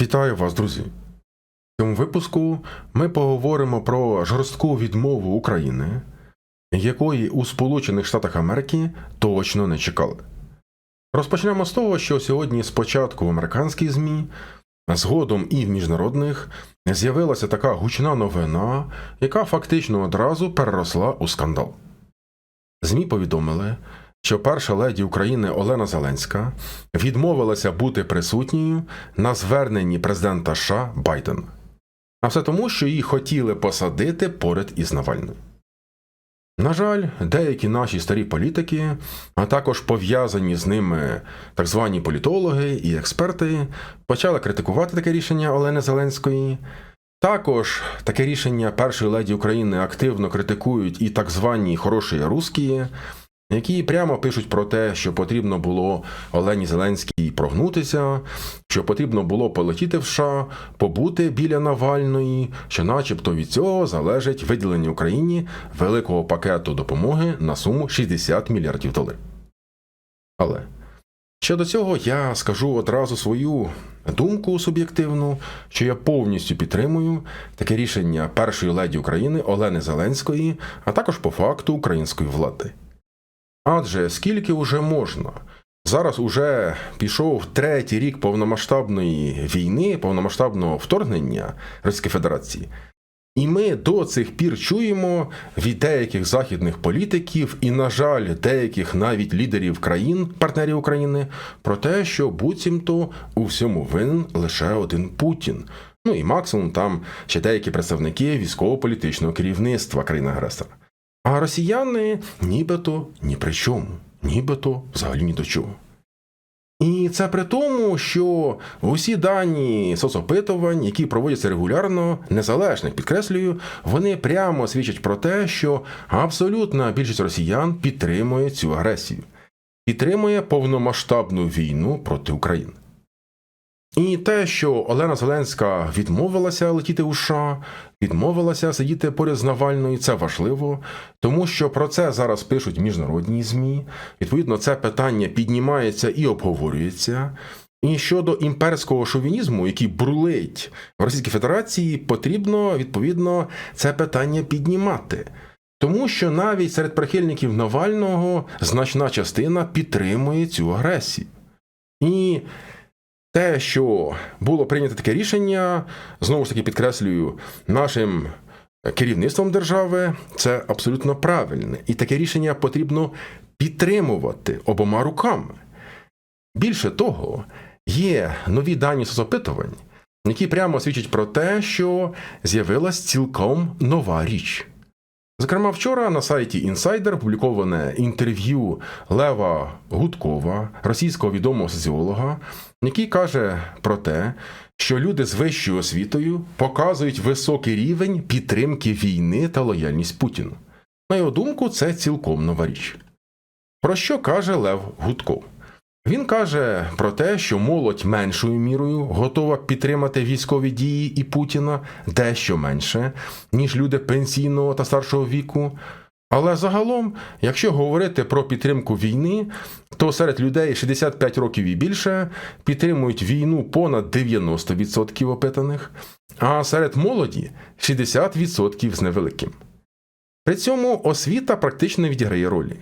Вітаю вас, друзі! В цьому випуску ми поговоримо про жорстку відмову України, якої у Сполучених Штатах Америки точно не чекали. Розпочнемо з того, що сьогодні спочатку в американських ЗМІ, згодом і в міжнародних з'явилася така гучна новина, яка фактично одразу переросла у скандал. ЗМІ повідомили, що перша леді України Олена Зеленська відмовилася бути присутньою на зверненні президента США Байдена. А все тому, що її хотіли посадити поряд із Навальним. На жаль, деякі наші старі політики, а також пов'язані з ними так звані політологи і експерти, почали критикувати таке рішення Олени Зеленської. Також таке рішення першої леді України активно критикують і так звані хороші русські, які прямо пишуть про те, що потрібно було Олені Зеленській прогнутися, що потрібно було полетіти в США, побути біля Навальної, що, начебто, від цього залежить виділення Україні великого пакету допомоги на суму 60 мільярдів доларів. Але щодо цього я скажу одразу свою думку суб'єктивну, що я повністю підтримую таке рішення першої леді України Олени Зеленської, а також по факту української влади. Адже скільки уже можна? Зараз уже пішов третій рік повномасштабної війни, повномасштабного вторгнення Російської Федерації. І ми до цих пір чуємо від деяких західних політиків і, на жаль, деяких навіть лідерів країн, партнерів України, про те, що буцімто у всьому винен лише один Путін. Ну і максимум там ще деякі представники військово-політичного керівництва країни-агресора. А росіяни нібито ні при чому, нібито взагалі ні до чого. І це при тому, що усі дані соцопитувань, які проводяться регулярно, незалежних, підкреслюю, вони прямо свідчать про те, що абсолютна більшість росіян підтримує цю агресію, підтримує повномасштабну війну проти України. І те, що Олена Зеленська відмовилася летіти у США, відмовилася сидіти поряд з Навальною, це важливо, тому що про це зараз пишуть міжнародні ЗМІ. Відповідно, це питання піднімається і обговорюється. І щодо імперського шовінізму, який бурлить в Російській Федерації, потрібно відповідно це питання піднімати. Тому що навіть серед прихильників Навального значна частина підтримує цю агресію. І те, що було прийнято таке рішення, знову ж таки підкреслюю, нашим керівництвом держави, це абсолютно правильне. І таке рішення потрібно підтримувати обома руками. Більше того, є нові дані соцопитувань, які прямо свідчать про те, що з'явилась цілком нова річ. Зокрема, вчора на сайті Insider опубліковане інтерв'ю Лева Гудкова, російського відомого соціолога, який каже про те, що люди з вищою освітою показують високий рівень підтримки війни та лояльність Путіну. На його думку, це цілком нова річ. Про що каже Лев Гудков? Він каже про те, що молодь меншою мірою готова підтримати військові дії і Путіна дещо менше, ніж люди пенсійного та старшого віку. Але загалом, якщо говорити про підтримку війни, то серед людей 65 років і більше підтримують війну понад 90% опитаних, а серед молоді 60% з невеликим. При цьому освіта практично відіграє ролі.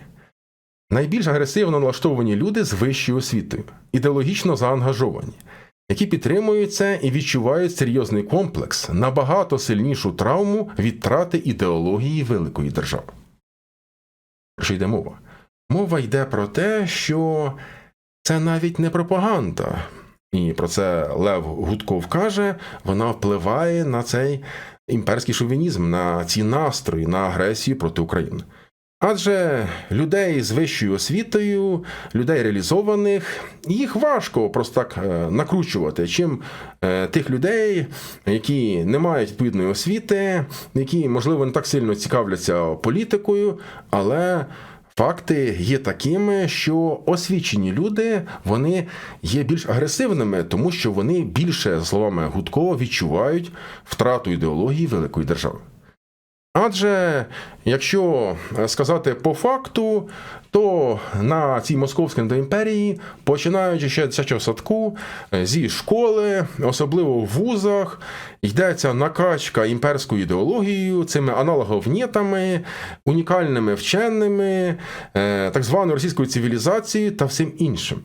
Найбільш агресивно налаштовані люди з вищою освітою, ідеологічно заангажовані, які підтримують це і відчувають серйозний комплекс, набагато сильнішу травму від втрати ідеології великої держави. Про що йде мова? Мова йде про те, що це навіть не пропаганда, і про це Лев Гудков каже, вона впливає на цей імперський шовінізм, на ці настрої, на агресію проти України. Адже людей з вищою освітою, людей реалізованих, їх важко просто так е, накручувати, чим е, тих людей, які не мають відповідної освіти, які, можливо, не так сильно цікавляться політикою, але факти є такими, що освічені люди вони є більш агресивними, тому що вони більше, словами Гудкова, відчувають втрату ідеології великої держави. Адже якщо сказати по факту, то на цій московській імперії, починаючи ще дитячого садку, зі школи, особливо в вузах, йдеться накачка імперською ідеологією, цими аналоговнєтами, унікальними вченими, е, так званою російською цивілізацією та всім іншим.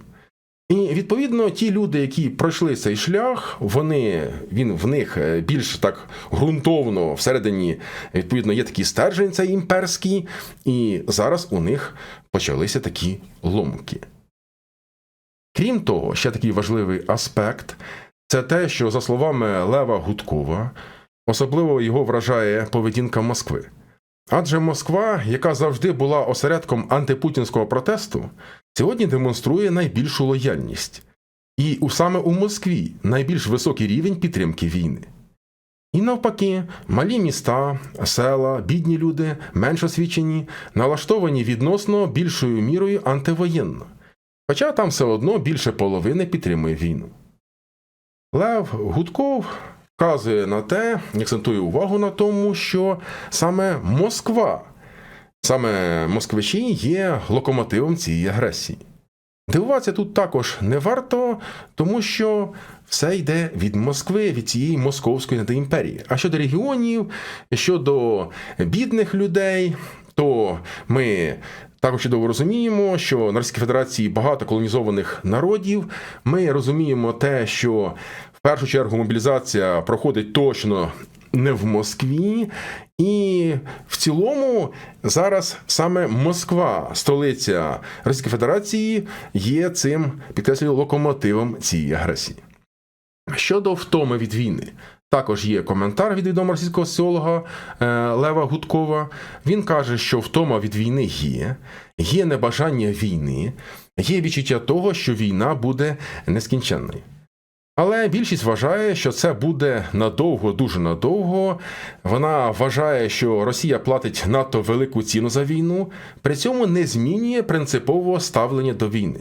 І відповідно ті люди, які пройшли цей шлях, вони він в них е, більш так ґрунтовно всередині відповідно є такий стержень, цей імперський, і зараз у них почалися такі ломки. Крім того, ще такий важливий аспект це те, що, за словами Лева Гудкова, особливо його вражає поведінка Москви. Адже Москва, яка завжди була осередком антипутінського протесту, сьогодні демонструє найбільшу лояльність. І саме у Москві найбільш високий рівень підтримки війни. І навпаки, малі міста, села, бідні люди, менш освічені, налаштовані відносно більшою мірою антивоєнно. Хоча там все одно більше половини підтримує війну. Лев Гудков вказує на те, акцентує увагу на тому, що саме Москва, саме москвичі є локомотивом цієї агресії. Дивуватися тут також не варто, тому що все йде від Москви, від цієї московської імперії. А щодо регіонів, щодо бідних людей, то ми також чудово розуміємо, що на Російській Федерації багато колонізованих народів. Ми розуміємо те, що в першу чергу мобілізація проходить точно не в Москві, і в цілому зараз саме Москва, столиця Російської Федерації, є цим підкреслюю локомотивом цієї агресії. Щодо втоми від війни, також є коментар від відомого російського соціолога е, Лева Гудкова. Він каже, що втома від війни є, є небажання війни, є відчуття того, що війна буде нескінченною. Але більшість вважає, що це буде надовго, дуже надовго. Вона вважає, що Росія платить надто велику ціну за війну, при цьому не змінює принципового ставлення до війни.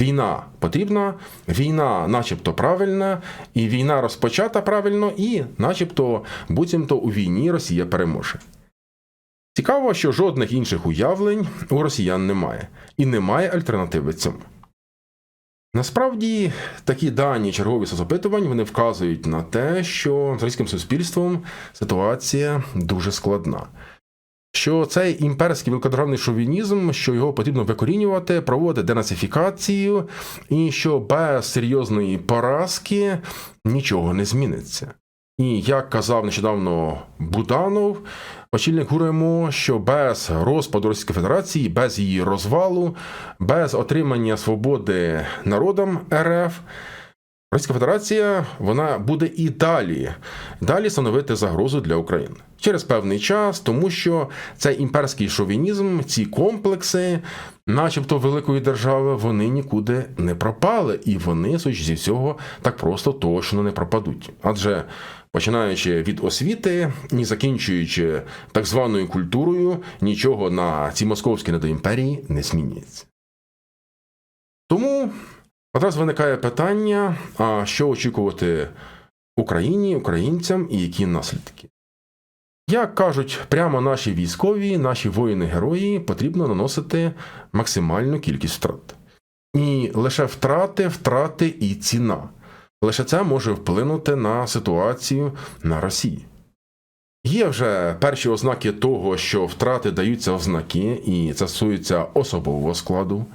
Війна потрібна, війна, начебто, правильна, і війна розпочата правильно, і, начебто, буцімто у війні Росія переможе. Цікаво, що жодних інших уявлень у росіян немає, і немає альтернативи цьому. Насправді, такі дані чергові соцопитувань вони вказують на те, що з російським суспільством ситуація дуже складна. Що цей імперський великодержавний шовінізм, що його потрібно викорінювати, проводити денацифікацію, і що без серйозної поразки нічого не зміниться. І як казав нещодавно Буданов, очільник ГУРМО, що без розпаду Російської Федерації, без її розвалу, без отримання свободи народам РФ, Російська Федерація вона буде і далі, далі становити загрозу для України через певний час, тому що цей імперський шовінізм, ці комплекси, начебто великої держави, вони нікуди не пропали, і вони, судячи зі всього, так просто точно не пропадуть. Адже починаючи від освіти і закінчуючи так званою культурою, нічого на цій московській недоімперії не змінюється. Тому одразу виникає питання: що очікувати Україні, українцям і які наслідки? Як кажуть прямо наші військові, наші воїни-герої, потрібно наносити максимальну кількість втрат. І лише втрати, втрати і ціна. Лише це може вплинути на ситуацію на Росії. Є вже перші ознаки того, що втрати даються в знаки, і це стосується особового складу.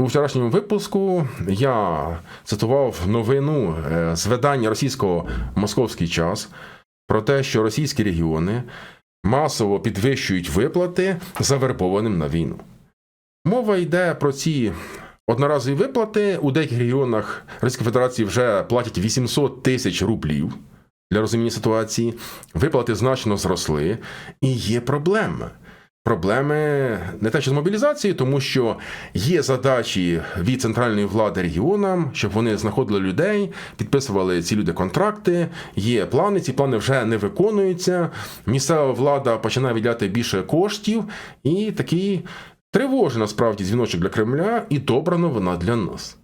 У вчорашньому випуску я цитував новину е, з видання російського Московський час про те, що російські регіони масово підвищують виплати завербованим на війну. Мова йде про ці одноразові виплати. У деяких регіонах Російської Федерації вже платять 800 тисяч рублів для розуміння ситуації. Виплати значно зросли, і є проблеми. Проблеми не те, що з мобілізацією, тому що є задачі від центральної влади регіонам, щоб вони знаходили людей, підписували ці люди контракти. Є плани, ці плани вже не виконуються. Місцева влада починає виділяти більше коштів, і такий тривожний насправді дзвіночок для Кремля, і добра новина для нас.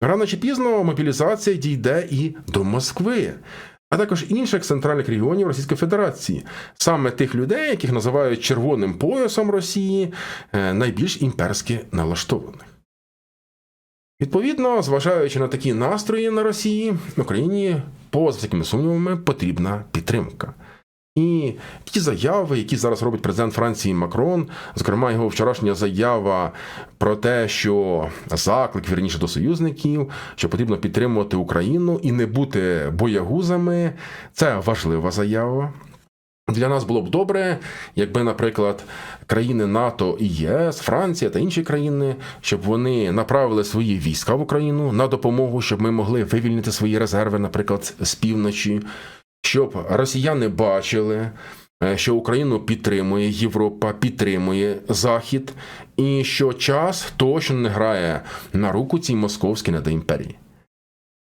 Рано чи пізно мобілізація дійде і до Москви. А також інших центральних регіонів Російської Федерації, саме тих людей, яких називають червоним поясом Росії, е, найбільш імперськи налаштованих. Відповідно, зважаючи на такі настрої на Росії, Україні поза всякими сумнівами потрібна підтримка. І ті заяви, які зараз робить президент Франції Макрон, зокрема його вчорашня заява про те, що заклик вірніше до союзників, що потрібно підтримувати Україну і не бути боягузами, це важлива заява. Для нас було б добре, якби, наприклад, країни НАТО і ЄС, Франція та інші країни, щоб вони направили свої війська в Україну на допомогу, щоб ми могли вивільнити свої резерви, наприклад, з півночі, щоб росіяни бачили, е, що Україну підтримує Європа, підтримує Захід, і що час точно не грає на руку цій московській недоімперії.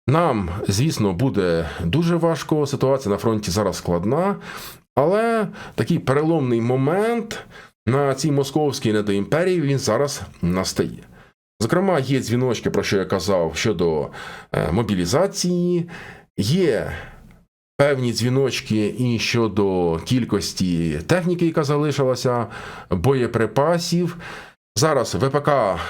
Нам, звісно, буде дуже важко. Ситуація на фронті зараз складна, але такий переломний момент на цій московській недоімперії він зараз настає. Зокрема, є дзвіночки, про що я казав щодо е, мобілізації, є певні дзвіночки і щодо кількості техніки, яка залишилася, боєприпасів. Зараз ВПК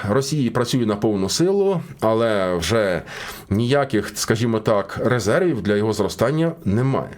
Росії працює на повну силу, але вже ніяких, скажімо так, резервів для його зростання немає.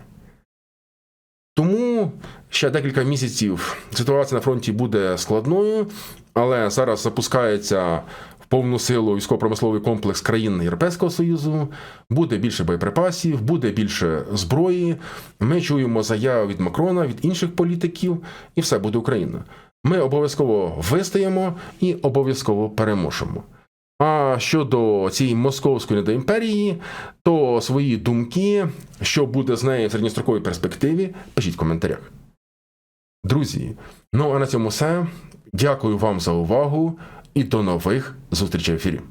Тому ще декілька місяців ситуація на фронті буде складною, але зараз запускається повну силу військово-промисловий комплекс країн Європейського Союзу, буде більше боєприпасів, буде більше зброї. Ми чуємо заяви від Макрона, від інших політиків, і все буде Україна. Ми обов'язково вистоїмо і обов'язково переможемо. А щодо цієї московської недоімперії, то свої думки, що буде з нею в середньостроковій перспективі, пишіть в коментарях. Друзі, ну а на цьому все. Дякую вам за увагу і до нових зустрічей в ефірі.